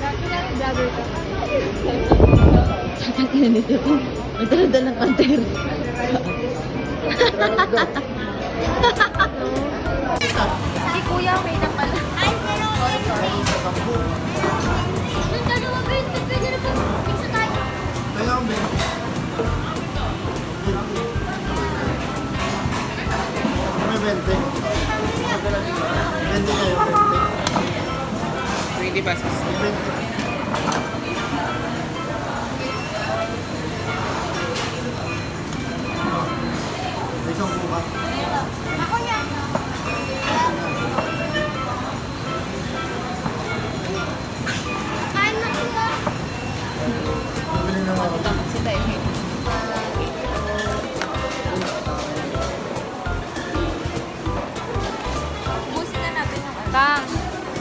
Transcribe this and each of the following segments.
Ka. Sakit nito. Nagdala ng kanter. Si kuya, may nang pala. Ay, pero... Yung dalawa, babe. Pwede na ba? Pizza tayo. Kaya ang ben. May 20. 20 20. 20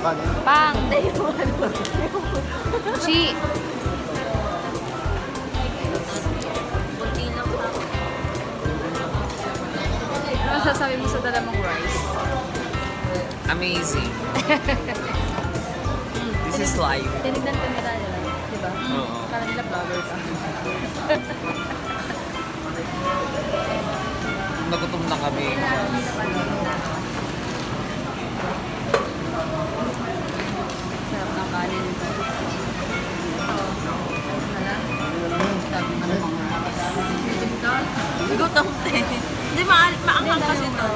Pang! Chi! Ano masasabi mo sa dala mong rice? Amazing. This is life. Tinignan ka nila nila, di ba? Oo. Parang nila vlogger ka. Nagutom na kami. Te. Hindi, ma maanghang kasi to.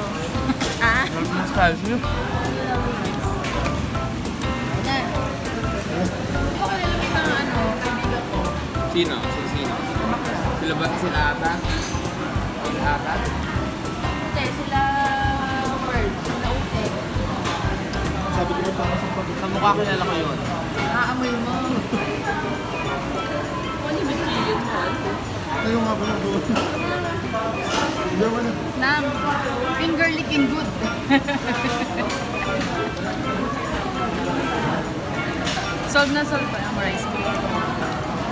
Ah? Spicy. Sino? Si sino? Sila ba? Sila ata? Sila ata? Hindi, sila Pearl, sila Ute. Sabi ko parang sa pag... Sa mukha kilala ko yun. Aamoy mo. Tayo nga ba na doon? Dalawa na. Finger licking good. solve na solve pa ang rice.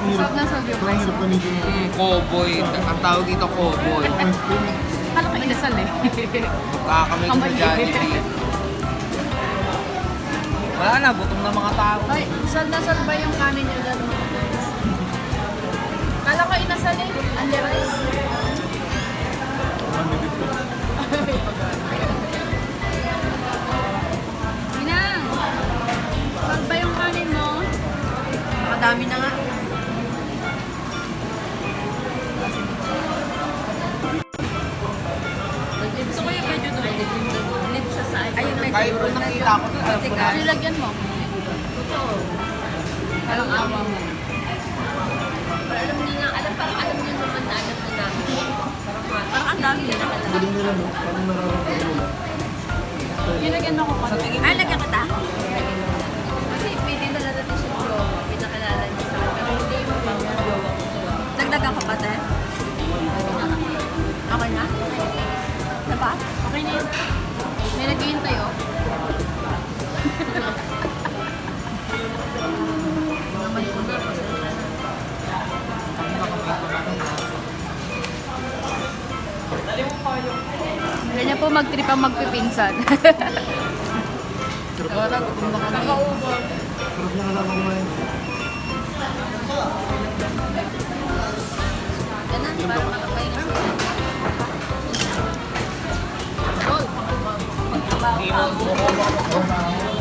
Solve na solve yung rice. hirap pa nito. Mm, cowboy. Ang tawag dito cowboy. Kala ka inasal eh. Magkakamay ko. Jollibee. Wala na, gutom na mga tao. Ay, solve na solve ba yung kanin nyo dyan Inang! Solve ba yung kanin mo? Makadami na nga. Gusto ko yung medyo doon. Lit siya sa Ayun, medyo Kahit kung nakita ko, alam ko na. Nilagyan mo. Parang awa mo. Alam niyo na, alam, parang alam niyo naman na alam na namin. Parang ang dami na nakalala. Galing nila no? Parang nararamdaman nila. Nilagyan ako pa. Ay, lagyan kita? Kasi pwede na lang natin siya jowa. Pinakalala niya sa akin. Pero hindi yung jowa ko. Dagdagan ko pa, po mag-trip ang magpipinsan. Wala, gutom na kami. Sarap alam mo ngayon. Ganun, parang makapahinga. Hindi mo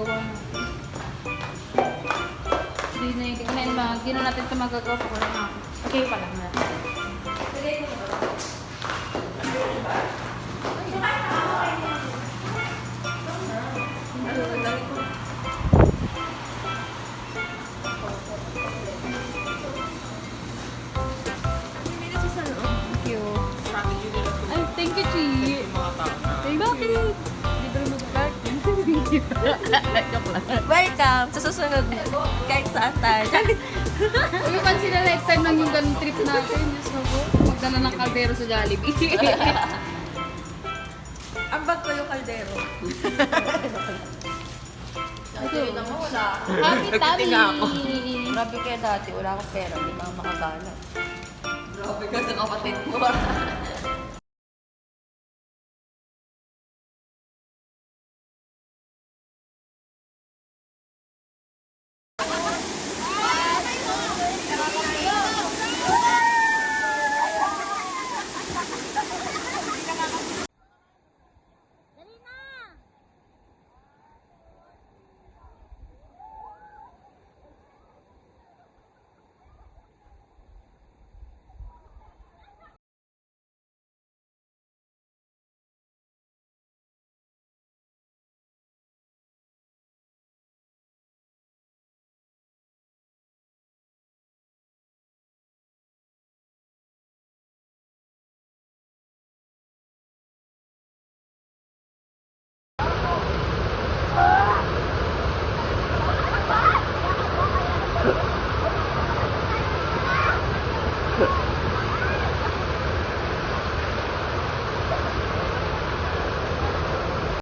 pinagagagawa na. Hindi na yung kinain ba? Hindi na natin ito magagawa pa wala na. Okay pa lang na. Thank you. Ay, thank you, Chi. Bakit? Joke lang. Welcome sa susunod kahit saan tayo. Uy, pansin na lifetime lang yung ganung trip natin. Diyos na po. Magdala ng kaldero sa Jollibee. Ang Ambag ko yung kaldero. Yun naman wala. Happy Nagtitinga ako. tummy! Grabe kaya dati, wala akong pera, hindi na ako makagana. Grabe ka sa kapatid ko.